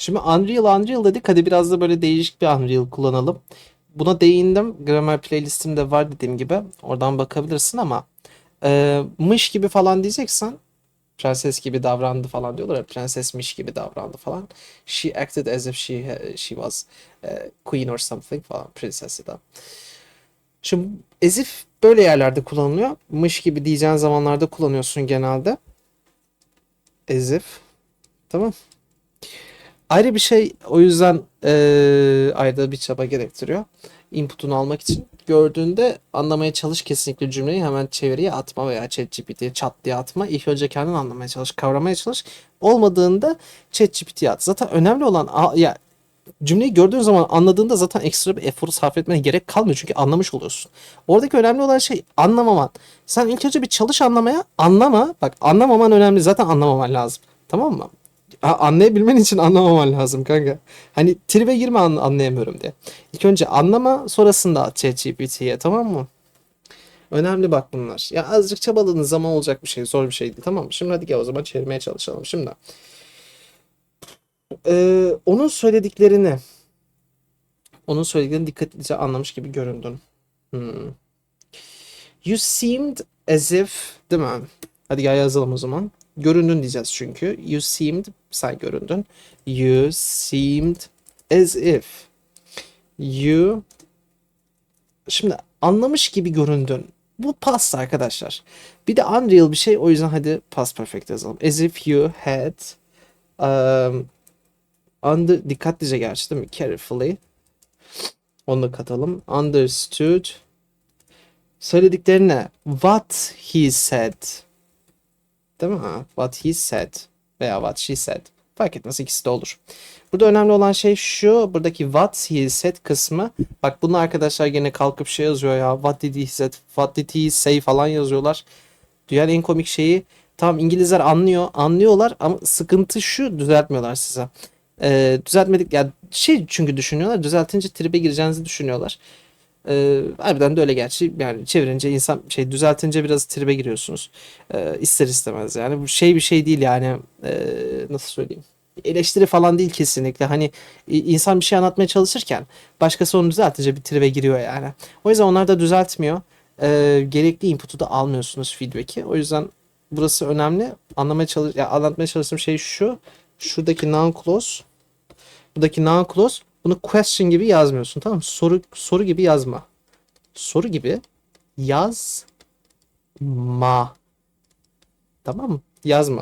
Şimdi Unreal Unreal dedik. Hadi biraz da böyle değişik bir Unreal kullanalım. Buna değindim. Grammar playlistimde var dediğim gibi. Oradan bakabilirsin ama e, mış gibi falan diyeceksen prenses gibi davrandı falan diyorlar ya prensesmiş gibi davrandı falan. She acted as if she she was e, queen or something falan princess da. Şimdi as if böyle yerlerde kullanılıyor. Mış gibi diyeceğin zamanlarda kullanıyorsun genelde. As if. Tamam. Ayrı bir şey o yüzden eee ayrıca bir çaba gerektiriyor. Input'unu almak için. Gördüğünde anlamaya çalış kesinlikle cümleyi hemen çeviriye atma veya ChatGPT'ye çat diye atma. İlk önce kendin anlamaya çalış, kavramaya çalış. Olmadığında ChatGPT'ye at. Zaten önemli olan ya cümleyi gördüğün zaman anladığında zaten ekstra bir eforu sarf etmene gerek kalmıyor çünkü anlamış oluyorsun. Oradaki önemli olan şey anlamaman. Sen ilk önce bir çalış anlamaya, anlama. Bak anlamaman önemli. Zaten anlamaman lazım. Tamam mı? Anlayabilmen için anlamaman lazım kanka. Hani tribe girme an- anlayamıyorum diye. İlk önce anlama sonrasında at ChatGPT'ye tamam mı? Önemli bak bunlar. Ya azıcık çabaladığın zaman olacak bir şey. Zor bir şey değil tamam mı? Şimdi hadi gel o zaman çevirmeye çalışalım. Şimdi ee, onun söylediklerini onun söylediklerini dikkatlice anlamış gibi göründün. Hmm. You seemed as if değil mi? Hadi gel yazalım o zaman. Göründün diyeceğiz çünkü. You seemed sen göründün. You seemed as if. You Şimdi anlamış gibi göründün. Bu past arkadaşlar. Bir de unreal bir şey o yüzden hadi past perfect yazalım. As if you had um, under dikkatlice gerçi değil mi? Carefully. Onu da katalım. Understood. Söylediklerine what he said. Değil mi? What he said veya what she said. Fark etmez ikisi de olur. Burada önemli olan şey şu. Buradaki what he said kısmı. Bak bunu arkadaşlar gene kalkıp şey yazıyor ya. What did he said? What did he say falan yazıyorlar. Dünyanın en komik şeyi. Tamam İngilizler anlıyor. Anlıyorlar ama sıkıntı şu düzeltmiyorlar size. Ee, düzeltmedik ya şey çünkü düşünüyorlar. Düzeltince tribe gireceğinizi düşünüyorlar. Ee, harbiden de öyle gerçi. Yani çevirince insan şey düzeltince biraz tribe giriyorsunuz. Ee, ister istemez yani. Bu şey bir şey değil yani. Ee, nasıl söyleyeyim? Eleştiri falan değil kesinlikle. Hani i- insan bir şey anlatmaya çalışırken başkası onu düzeltince bir tribe giriyor yani. O yüzden onlar da düzeltmiyor. Ee, gerekli input'u da almıyorsunuz feedback'i. O yüzden burası önemli. Anlamaya çalış ya anlatmaya çalıştığım şey şu. Şuradaki noun clause buradaki noun clause bunu question gibi yazmıyorsun tamam mı? Soru soru gibi yazma. Soru gibi yazma. Tamam mı? Yazma.